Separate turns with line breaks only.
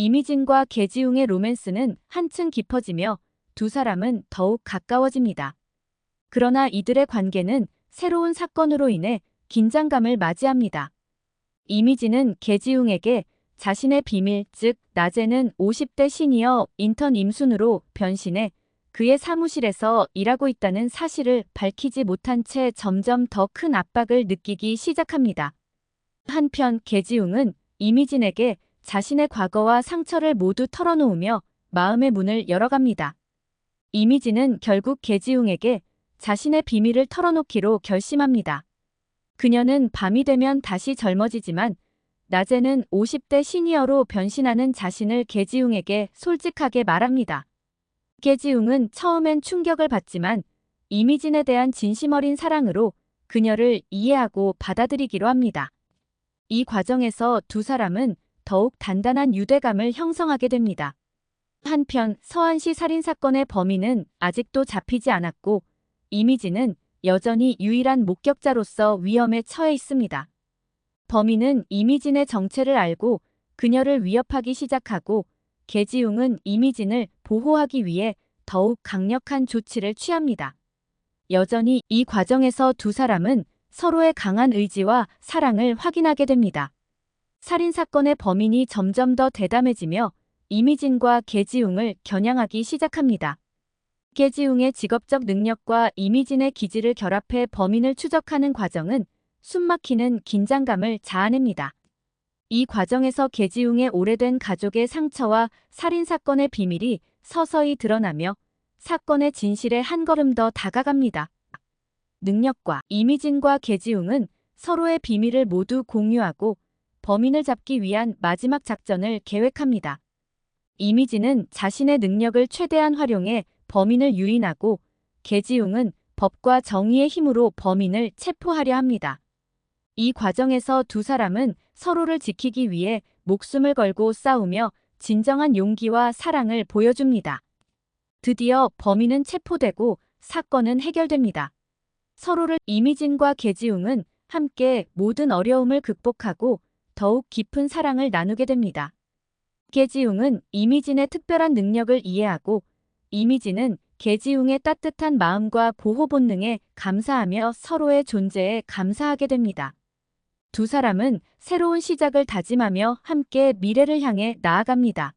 이미진과 개지웅의 로맨스는 한층 깊어지며 두 사람은 더욱 가까워집니다. 그러나 이들의 관계는 새로운 사건으로 인해 긴장감을 맞이합니다. 이미지는 개지웅에게 자신의 비밀, 즉 낮에는 50대 시니어 인턴 임순으로 변신해 그의 사무실에서 일하고 있다는 사실을 밝히지 못한 채 점점 더 큰 압박을 느끼기 시작합니다. 한편 개지웅은 이미진에게 자신의 과거와 상처를 모두 털어놓으며 마음의 문을 열어갑니다. 이미진은 결국 개지웅에게 자신의 비밀을 털어놓기로 결심합니다. 그녀는 밤이 되면 다시 젊어지지만 낮에는 50대 시니어로 변신하는 자신을 개지웅에게 솔직하게 말합니다. 개지웅은 처음엔 충격을 받지만 이미진에 대한 진심 어린 사랑으로 그녀를 이해하고 받아들이기로 합니다. 이 과정에서 두 사람은 더욱 단단한 유대감을 형성하게 됩니다. 한편 서한시 살인사건의 범인은 아직도 잡히지 않았고 이미지는 여전히 유일한 목격자로서 위험에 처해 있습니다. 범인은 이미진의 정체를 알고 그녀를 위협하기 시작하고 개지웅은 이미진을 보호하기 위해 더욱 강력한 조치를 취합니다. 여전히 이 과정에서 두 사람은 서로의 강한 의지와 사랑을 확인하게 됩니다. 살인사건의 범인이 점점 더 대담해지며 이미진과 개지웅을 겨냥하기 시작합니다. 개지웅의 직업적 능력과 이미진의 기질을 결합해 범인을 추적하는 과정은 숨막히는 긴장감을 자아냅니다. 이 과정에서 개지웅의 오래된 가족의 상처와 살인사건의 비밀이 서서히 드러나며 사건의 진실에 한 걸음 더 다가갑니다. 능력과 이미진과 개지웅은 서로의 비밀을 모두 공유하고 범인을 잡기 위한 마지막 작전을 계획합니다. 이미지는 자신의 능력을 최대한 활용해 범인을 유인하고 개지웅은 법과 정의의 힘으로 범인을 체포하려 합니다. 이 과정에서 두 사람은 서로를 지키기 위해 목숨을 걸고 싸우며 진정한 용기와 사랑을 보여줍니다. 드디어 범인은 체포되고 사건은 해결됩니다. 서로를 이미진과 개지웅은 함께 모든 어려움을 극복하고 더욱 깊은 사랑을 나누게 됩니다. 개지웅은 이미진의 특별한 능력을 이해하고 이미진은 개지웅의 따뜻한 마음과 보호 본능에 감사하며 서로의 존재에 감사하게 됩니다. 두 사람은 새로운 시작을 다짐하며 함께 미래를 향해 나아갑니다.